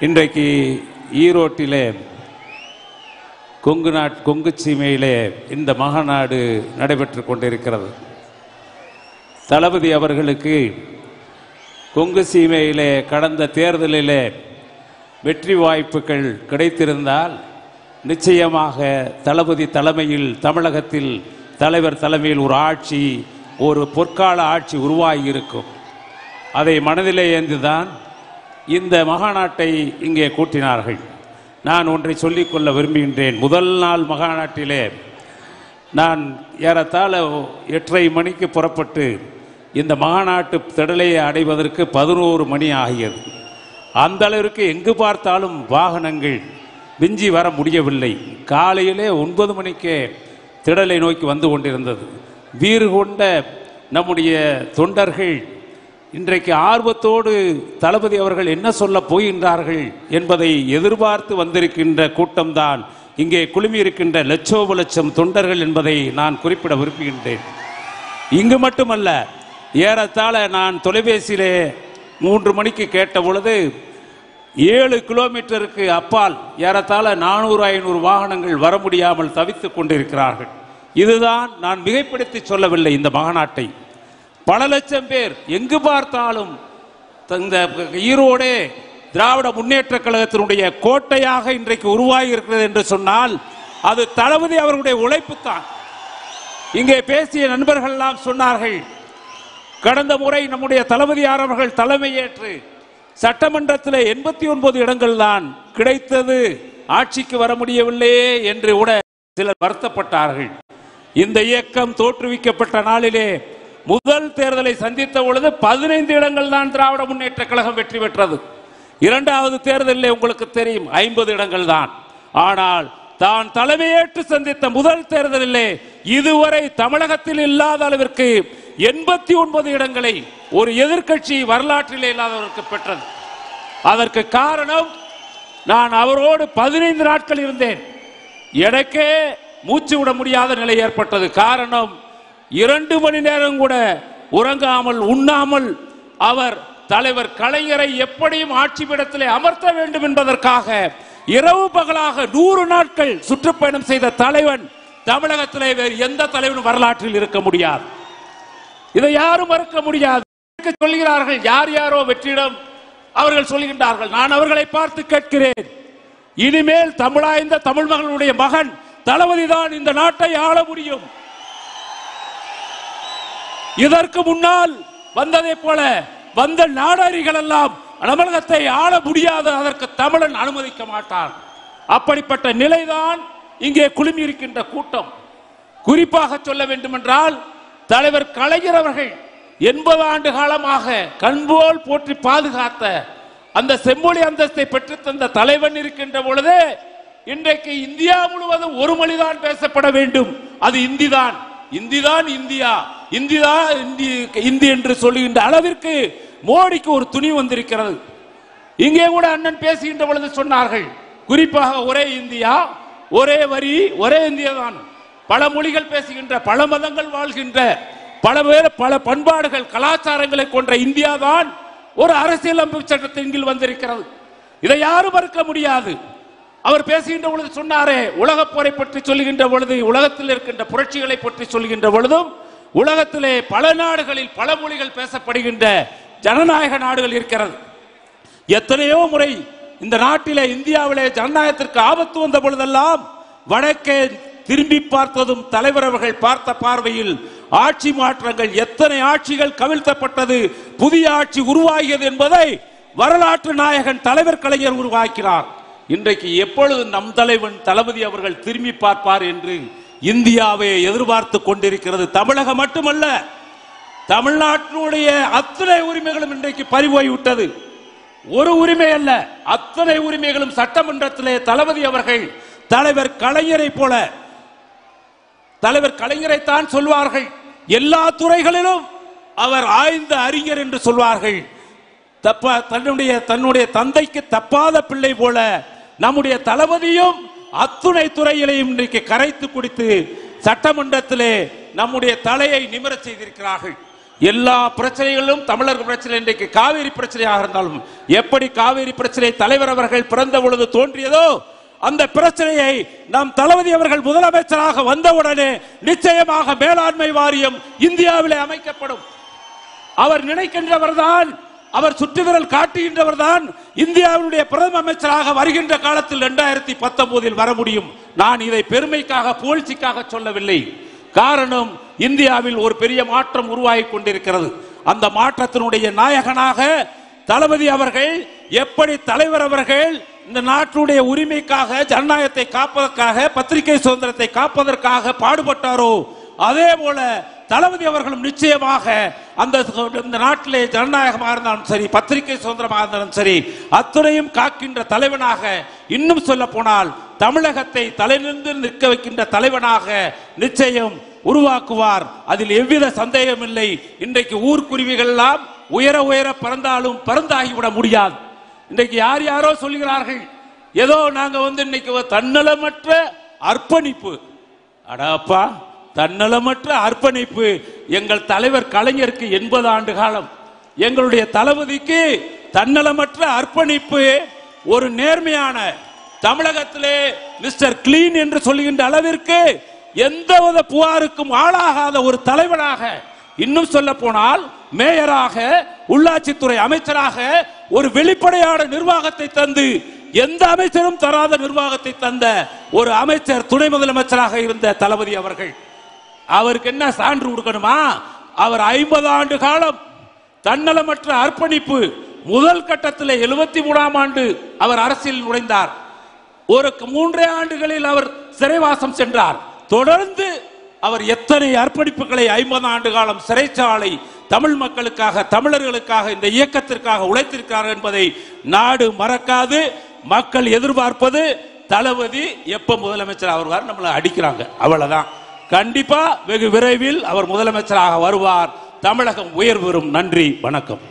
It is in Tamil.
இன்றைக்கு ஈரோட்டிலே கொங்கு நாட் கொங்கு சீமையிலே இந்த மகாநாடு நடைபெற்று கொண்டிருக்கிறது. தளபதி அவர்களுக்கு கொங்கு சீமையிலே கடந்த தேர்தலிலே வெற்றி வாய்ப்புகள் கிடைத்திருந்தால் நிச்சயமாக தளபதி தலைமையில் தமிழகத்தில் தலைவர் தலைமையில் ஒரு ஆட்சி ஒரு பொற்கால ஆட்சி உருவாகி இருக்கும் அதை மனதிலே ஏந்துதான் இந்த மகாநாட்டை இங்கே கூட்டினார்கள். நான் ஒன்றை சொல்லிக்கொள்ள விரும்புகின்றேன். முதல் நாள் மகாநாட்டிலே நான் ஏறத்தாழ எட்டரை மணிக்கு புறப்பட்டு இந்த மாநாட்டு திடலையை அடைவதற்கு பதினோரு மணி ஆகியது. அந்த அளவிற்கு எங்கு பார்த்தாலும் வாகனங்கள் விஞ்சி வர முடியவில்லை. காலையிலே ஒன்பது மணிக்கே திடலை நோக்கி வந்து கொண்டிருந்தது. வீறு கொண்ட நம்முடைய தொண்டர்கள் இன்றைக்கு ஆர்வத்தோடு தளபதி அவர்கள் என்ன சொல்ல போகின்றார்கள் என்பதை எதிர்பார்த்து வந்திருக்கின்ற கூட்டம்தான். இங்கே குழுமியிருக்கின்ற லட்சோப லட்சம் தொண்டர்கள் என்பதை நான் குறிப்பிட விரும்புகின்றேன். இங்கு மட்டுமல்ல ஏறத்தாழ நான் தொலைபேசியிலே மூன்று மணிக்கு கேட்ட பொழுது ஏழு கிலோமீட்டருக்கு அப்பால் ஏறத்தாழ நானூறு ஐநூறு வாகனங்கள் வர முடியாமல் தவித்துக் கொண்டிருக்கிறார்கள். இதுதான் நான் மிகைப்படுத்தி சொல்லவில்லை இந்த மாநாட்டை பல லட்சம் பேர் எங்கு பார்த்தாலும் இந்த ஈரோடே திராவிட முன்னேற்ற கழகத்தினுடைய கோட்டையாக இன்றைக்கு உருவாகி இருக்கிறது என்று சொன்னால் அது தளபதி அவர்களுடைய உழைப்பு தான் இங்கே பேசிய நண்பர்கள் எல்லாம் சொன்னார்கள் கடந்த முறை நம்முடைய தளபதியார் அவர்கள் தலைமையேற்று சட்டமன்றத்தில் எண்பத்தி ஒன்பது இடங்கள் தான் கிடைத்தது ஆட்சிக்கு வர முடியவில்லையே என்று கூட சிலர் வருத்தப்பட்டார்கள். இந்த இயக்கம் தோற்றுவிக்கப்பட்ட நாளிலே முதல் தேர்தலை சந்தித்த பொழுது பதினைந்து இடங்கள் தான் திராவிட முன்னேற்ற கழகம் வெற்றி பெற்றது. இரண்டாவது தேர்தலில் உங்களுக்கு தெரியும் ஐம்பது இடங்கள் தான். ஆனால் தான் தலைமையேற்று சந்தித்த முதல் தேர்தலிலே இதுவரை தமிழகத்தில் இல்லாத அளவிற்கு எண்பத்தி ஒன்பது இடங்களை ஒரு எதிர்க்கட்சி வரலாற்றிலே இல்லாதவருக்கு பெற்றது. அதற்கு காரணம் நான் அவரோடு பதினைந்து நாட்கள் இருந்தேன். எனக்கே மூச்சு விட முடியாத நிலை ஏற்பட்டது. காரணம் இரண்டு மணி நேரம் கூட உறங்காமல் உண்ணாமல் அவர் தலைவர் கலைஞரை எப்படியும் ஆட்சி அமர்த்த வேண்டும் என்பதற்காக இரவு பகலாக நூறு நாட்கள் சுற்றுப்பயணம் செய்த தலைவன் தமிழகத்திலே வேறு எந்த தலைவனும் வரலாற்றில் இருக்க முடியாது. இதை யாரும் மறுக்க முடியாது. சொல்கிறார்கள் யார் யாரோ வெற்றிடம்? அவர்கள் சொல்கின்றார்கள் நான் அவர்களை பார்த்து கேட்கிறேன். இனிமேல் தமிழாய்ந்த தமிழ் மகளுடைய மகன் தளபதிதான் இந்த நாட்டை ஆள முடியும். இதற்கு முன்னால் வந்ததை போல வந்த நாடாரிகள் எல்லாம் தமிழகத்தை ஆள முடியாத அதற்கு தமிழன் அனுமதிக்க மாட்டார் அப்படிப்பட்ட நிலைதான் இங்கே குழுமி இருக்கின்ற கூட்டம். குறிப்பாக சொல்ல வேண்டுமென்றால் தலைவர் கலைஞர் அவர்கள் எண்பது ஆண்டு காலமாக கண்போல் போற்றி பாதுகாத்த அந்த செம்மொழி அந்தஸ்தை பெற்று தந்த தலைவன் இருக்கின்ற பொழுது இன்றைக்கு இந்தியா முழுவதும் ஒரு மொழிதான் பேசப்பட வேண்டும். அது இந்தி தான் இந்தி தான் இந்தியா. இந்தியா இந்தி இந்தி என்று சொல்லுகின்ற அளவிற்கு மோடிக்கு ஒரு துணி வந்திருக்கிறது. இங்கே கூட அண்ணன் பேசுகின்ற பொழுது சொன்னார்கள் குறிப்பாக ஒரே இந்தியா ஒரே வரி ஒரே இந்தியா தான் பல மொழிகள் பேசுகின்ற பல மதங்கள் வாழ்கின்ற பல பேர் பல பண்பாடுகள் கலாச்சாரங்களை கொண்ட இந்தியா தான் ஒரு அரசியலமைப்பு சட்டத்தின் கீழ் வந்திருக்கிறது. இதை யாரும் மறுக்க முடியாது. அவர் பேசுகின்ற பொழுது சொன்னாரே உலகப் போரை பற்றி சொல்லுகின்ற பொழுது உலகத்தில் இருக்கின்ற புரட்சிகளை பற்றி சொல்கின்ற பொழுதும் உலகத்திலே பல நாடுகளில் பல மொழிகள் பேசப்படுகின்ற ஜனநாயக நாடுகள் இருக்கிறது. எத்தனையோ முறை இந்த நாட்டிலே இந்தியாவிலே ஜனநாயகத்திற்கு ஆபத்து வந்த பொழுதெல்லாம் வடக்கே திரும்பி பார்த்ததும் தலைவர் அவர்கள் பார்த்த பார்வையில் ஆட்சி மாற்றங்கள் எத்தனை ஆட்சிகள் கவிழ்த்தப்பட்டது புதிய ஆட்சி உருவாகியது என்பதை வரலாற்று நாயகன் தலைவர் கலைஞர் உருவாக்கினார். இன்றைக்கு எப்பொழுது நம் தலைவன் தளபதி அவர்கள் திரும்பி பார்ப்பார் என்று இந்தியாவை எதிர்பார்த்து கொண்டிருக்கிறது. தமிழகம் மட்டுமல்ல தமிழ்நாட்டினுடைய அத்தனை உரிமைகளும் இன்றைக்கு பறிபோய் விட்டது ஒரு உரிமை அல்ல அத்தனை உரிமைகளும் சட்டமன்றத்திலே தளபதி அவர்கள் தலைவர் கலைஞரை போல தலைவர் கலைஞரைத்தான் சொல்வார்கள். எல்லா துறைகளிலும் அவர் ஆய்ந்த அறிஞர் என்று சொல்வார்கள். தப்ப தன்னுடைய தன்னுடைய தந்தைக்கு தப்பாத பிள்ளை போல நம்முடைய தளபதியும் அத்துணை துறையிலையும் இன்றைக்கு கரைத்து குடித்து சட்டமன்றத்திலே நம்முடைய தலையை நிமிரச் செய்திருக்கிறார்கள். எல்லா பிரச்சனைகளும் தமிழர் பிரச்சனை இன்றைக்கு காவேரி பிரச்சனையாக இருந்தாலும் எப்படி காவேரி பிரச்சனை தலைவர் அவர்கள் பிறந்த பொழுது தோன்றியதோ அந்த பிரச்சனையை நம் தளபதி அவர்கள் முதலமைச்சராக வந்தவுடனே நிச்சயமாக மேலாண்மை வாரியம் இந்தியாவிலே அமைக்கப்படும். அவர் நினைக்கின்றவர்தான் அவர் சுற்றுவிரல் காட்டுகின்றவர்தான் இந்தியாவினுடைய பிரதம அமைச்சராக வருகின்ற காலத்தில் இரண்டாயிரத்தி பத்தொன்பதில் வர முடியும். நான் இதை பெருமைக்காக புகழ்ச்சிக்காக சொல்லவில்லை. காரணம் இந்தியாவில் ஒரு பெரிய மாற்றம் உருவாகி கொண்டிருக்கிறது. அந்த மாற்றத்தினுடைய நாயகனாக தளபதி அவர்கள் எப்படி தலைவர் அவர்கள் இந்த நாட்டுடைய உரிமைக்காக ஜனநாயகத்தை காப்பதற்காக பத்திரிகை சுதந்திரத்தை காப்பதற்காக பாடுபட்டாரோ அதே போல தளபதி அவர்களும் நிச்சயமாக அந்த இந்த நாட்டிலே ஜனநாயகமாக இருந்தாலும் சரி பத்திரிகை சுதந்திரமாக இருந்தாலும் சரி அத்துறையும் காக்கின்ற தலைவனாக இன்னும் சொல்ல போனால் தமிழகத்தை தலைநின்று நிற்க வைக்கின்ற தலைவனாக நிச்சயம் உருவாக்குவார். அதில் எவ்வித சந்தேகம் இல்லை. இன்றைக்கு ஊர்க்குருவிகள் எல்லாம் உயர உயர பறந்தாலும் பறந்தாகிவிட முடியாது. இன்றைக்கு யார் யாரோ சொல்கிறார்கள் ஏதோ நாங்க வந்து இன்னைக்கு தன்னலமற்ற அர்ப்பணிப்பு. அடாப்பா தன்னலமற்ற அர்ப்பணிப்பு எங்கள் தலைவர் கலைஞருக்கு எண்பது ஆண்டு காலம். எங்களுடைய தளபதிக்கு தன்னலமற்ற அர்ப்பணிப்பு ஒரு நேர்மையான தமிழகத்திலே மிஸ்டர் கிளீன் என்று சொல்லுகின்ற அளவிற்கு எந்தவித புகாருக்கும் ஆளாகாத ஒரு தலைவனாக இன்னும் சொல்ல போனால் மேயராக உள்ளாட்சித்துறை அமைச்சராக ஒரு வெளிப்படையான நிர்வாகத்தை தந்து எந்த அமைச்சரும் தராத நிர்வாகத்தை தந்த ஒரு அமைச்சர் துணை முதலமைச்சராக இருந்த தளபதி அவர்கள். அவருக்கு என்ன சான்று கொடுக்கணுமா அவர் ஐம்பது ஆண்டு காலம் தன்னலமற்ற அர்ப்பணிப்பு முதல் கட்டத்தில் எழுபத்தி மூணாம் ஆண்டு அவர் அரசியல் நுழைந்தார். ஒரு மூன்றே ஆண்டுகளில் அவர் சிறைவாசம் சென்றார். தொடர்ந்து அவர் எத்தனை அர்ப்பணிப்புகளை ஐம்பது ஆண்டு காலம் சிறைச்சாலை தமிழ் மக்களுக்காக தமிழர்களுக்காக இந்த இயக்கத்திற்காக உழைத்திருக்கிறார் என்பதை நாடு மறக்காது மக்கள் எதிர்பார்ப்பது தளபதி எப்ப முதலமைச்சர் அவர் நம்மளை அடிக்கிறாங்க. அவ்வளவுதான். கண்டிப்பா வெகு விரைவில் அவர் முதலமைச்சராக வருவார். தமிழகம் உயர்வு நன்றி வணக்கம்.